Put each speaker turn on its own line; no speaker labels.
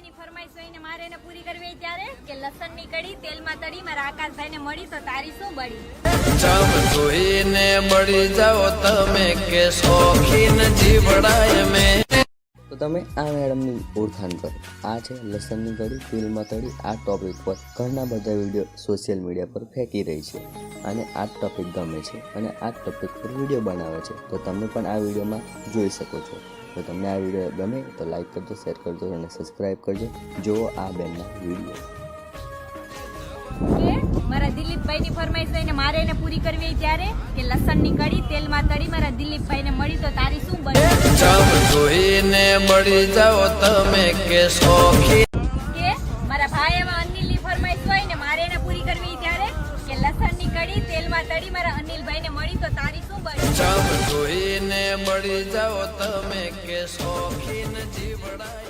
દિલીપભાઈની ફરમાઈશ હોય ને મારે એને પૂરી કરવી ત્યારે કે લસણની કડી તેલમાં તળી મારા આકાશભાઈને મળી તો તારી શું બળી?
જામ જોઈને બળી જાઓ તમે કે શોખીન જીવડાય મે.
તો તમે આ મેડમની ઓળખાણ કરો. આ છે લસણની કડી તેલમાં તળી આ ટોપિક પર ઘણા બધા વીડિયો સોશિયલ મીડિયા પર ફેંકી રહી છે. અને આ ટોપિક ગમે છે અને આ ટોપિક પર વીડિયો બનાવે છે. તો તમે પણ આ વિડીયોમાં જોઈ શકો છો. તો તમને આ વીડિયો ગમે તો લાઈક કરજો શેર કરજો અને સબસ્ક્રાઈબ કરજો. જુઓ આ બેનના વીડિયો.
કે મારા દિલીપભાઈની ફરમાઈશ હોય ને મારે એને પૂરી કરવી હોય ત્યારે કે લસણની કઢી તેલમાં તળી મારા દિલીપભાઈને મળી તો તારી શું
બને? જોઈને મળી જાઓ તમે કે શોખી.
કે મારા ભાઈ એમાં અનિલની ફરમાઈશ હોય ને મારે એને પૂરી કરવી હોય ત્યારે કે લસણની કઢી તેલમાં તળી મારા અનિલભાઈને મળી તો તારી શું બળી
મળી જાઓ તમે કે શોખીન જીવડાય